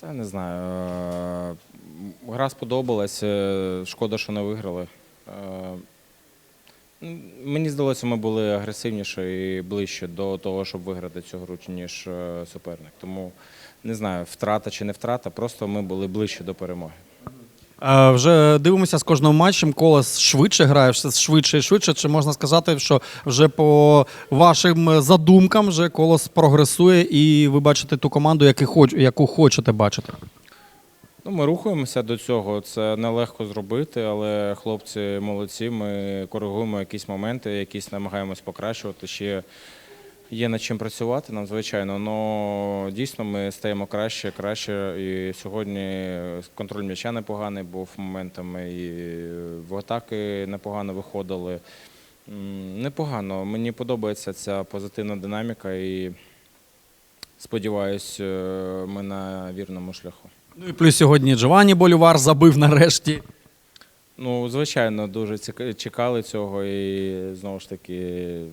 Та не знаю. е, Гра сподобалась. е, Шкода, що не виграли. Е, Мені здалося, ми були агресивніші і ближче до того, щоб виграти цю гру, ніж суперник. Тому не знаю, втрата чи не втрата, просто ми були ближче до перемоги. Е, Вже дивимося з кожним матчем. Колос швидше грає, все швидше і швидше. Чи можна сказати, що вже по вашим задумкам вже колос прогресує, і ви бачите ту команду, яку хочете бачити? Ну, ми рухаємося до цього. Це нелегко зробити, але хлопці молодці. Ми коригуємо якісь моменти, якісь намагаємось покращувати. Ще є над чим працювати нам, звичайно. але дійсно ми стаємо краще, краще. І сьогодні контроль м'яча непоганий був моментами, і в атаки непогано виходили. Непогано. Мені подобається ця позитивна динаміка і сподіваюся, ми на вірному шляху. Ну і плюс сьогодні Джованні Болювар забив нарешті. Ну, звичайно, дуже чекали цього, і знову ж таки, е,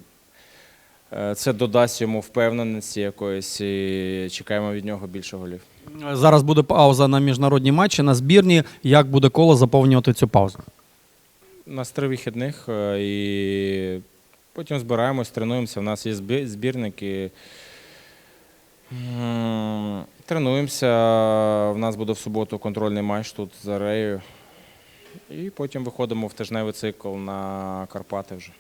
це додасть йому впевненості якоїсь, і чекаємо від нього більше голів. Зараз буде пауза на міжнародні матчі, на збірні. Як буде коло заповнювати цю паузу? У нас три вихідних, е, і потім збираємось, тренуємося. У нас є збі- збірник і тренуємося. У нас буде в суботу контрольний матч тут з Ареєю. І потім виходимо в тижневий цикл на Карпати вже.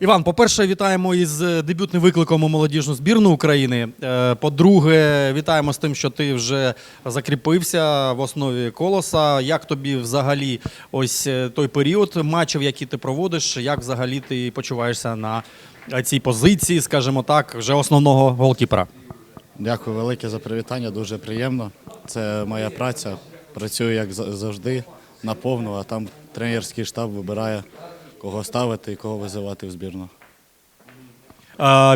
Іван, по-перше, вітаємо із е, дебютним викликом у молодіжну збірну України. Е, По-друге, вітаємо з тим, що ти вже закріпився в основі колоса. Як тобі взагалі ось е, той період матчів, які ти проводиш? Як взагалі ти почуваєшся на цій позиції, скажімо так, вже основного голкіпера? Дякую велике за привітання, дуже приємно. Це моя праця. Працюю як завжди наповну, а там тренерський штаб вибирає, кого ставити і кого визивати в збірну.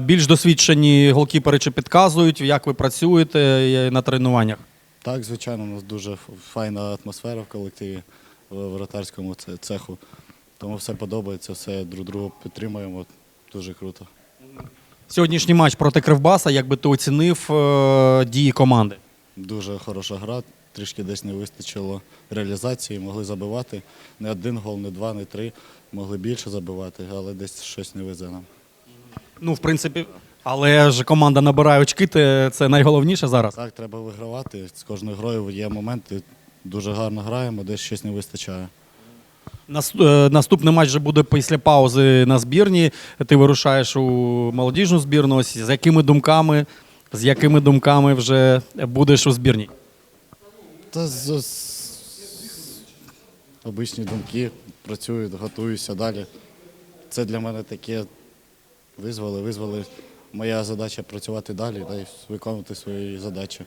Більш досвідчені голкіпери чи підказують, як ви працюєте е, на тренуваннях? Так, звичайно, у нас дуже файна атмосфера в колективі в воротарському цеху. Тому все подобається, все друг друга підтримуємо. Дуже круто. Сьогоднішній матч проти Кривбаса, як би ти оцінив е, дії команди? Дуже хороша гра, трішки десь не вистачило реалізації, могли забивати. Не один гол, не два, не три. Могли більше забивати, але десь щось не везе нам. Ну, в принципі, але ж команда набирає очки, те- це найголовніше зараз. Так, треба вигравати. З кожною грою є моменти. Дуже гарно граємо, десь щось не вистачає. Нас- е, Наступний матч вже буде після паузи на збірні. Ти вирушаєш у молодіжну збірну. Ось з якими думками, з якими думками вже будеш у збірні? Та з, з... обичні думки, працюю, готуюся далі. Це для мене таке визвали, визвали. Моя задача працювати далі та й виконувати свої задачі.